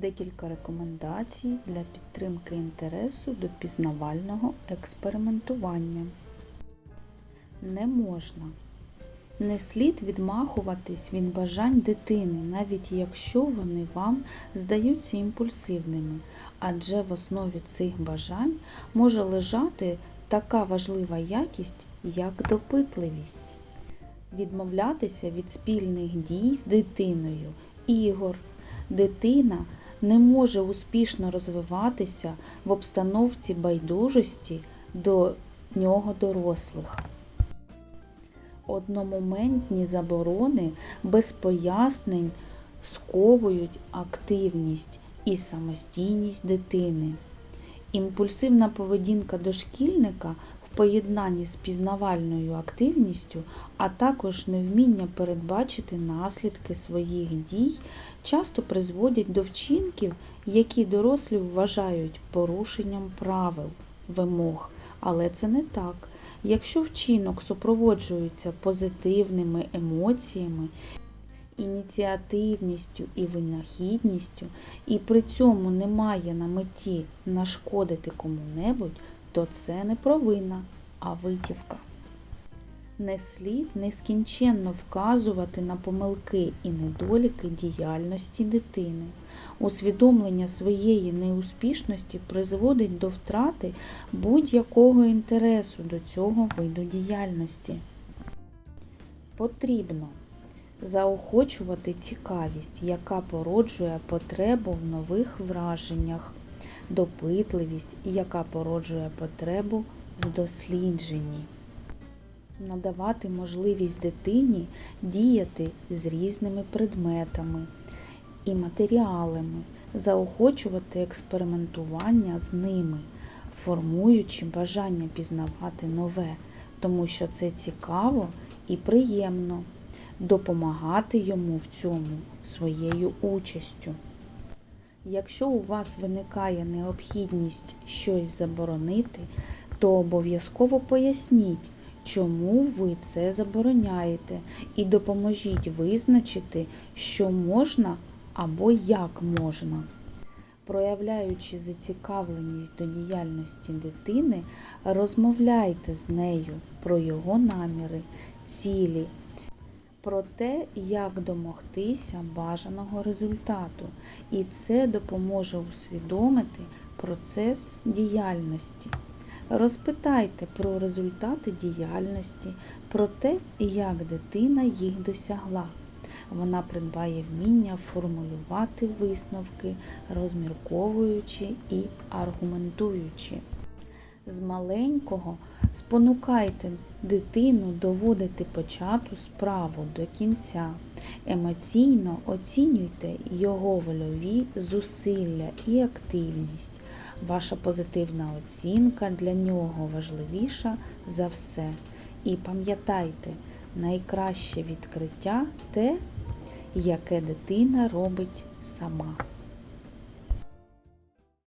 Декілька рекомендацій для підтримки інтересу до пізнавального експериментування. Не можна. Не слід відмахуватись від бажань дитини, навіть якщо вони вам здаються імпульсивними, адже в основі цих бажань може лежати така важлива якість, як допитливість. Відмовлятися від спільних дій з дитиною, ігор. Дитина не може успішно розвиватися в обстановці байдужості до нього дорослих. Одномоментні заборони без пояснень сковують активність і самостійність дитини. Імпульсивна поведінка дошкільника поєднанні з пізнавальною активністю, а також невміння передбачити наслідки своїх дій, часто призводять до вчинків, які дорослі вважають порушенням правил, вимог. Але це не так. Якщо вчинок супроводжується позитивними емоціями, ініціативністю і винахідністю, і при цьому немає на меті нашкодити кому-небудь, то це не провина, а витівка. Не слід нескінченно вказувати на помилки і недоліки діяльності дитини. Усвідомлення своєї неуспішності призводить до втрати будь-якого інтересу до цього виду діяльності. Потрібно заохочувати цікавість, яка породжує потребу в нових враженнях, допитливість, яка породжує потребу в дослідженні. Надавати можливість дитині діяти з різними предметами і матеріалами, заохочувати експериментування з ними, формуючи бажання пізнавати нове, тому що це цікаво і приємно, допомагати йому в цьому своєю участю. Якщо у вас виникає необхідність щось заборонити, то обов'язково поясніть, чому ви це забороняєте, і допоможіть визначити, що можна або як можна. Проявляючи зацікавленість до діяльності дитини, розмовляйте з нею про його наміри, цілі, про те, як домогтися бажаного результату, і це допоможе усвідомити процес діяльності. Розпитайте про результати діяльності, про те, як дитина їх досягла. Вона придбає вміння формулювати висновки, розмірковуючи і аргументуючи. З маленького спонукайте дитину доводити почату справу до кінця. Емоційно оцінюйте його вольові зусилля і активність. Ваша позитивна оцінка для нього важливіша за все. І пам'ятайте, найкраще відкриття те, яке дитина робить сама.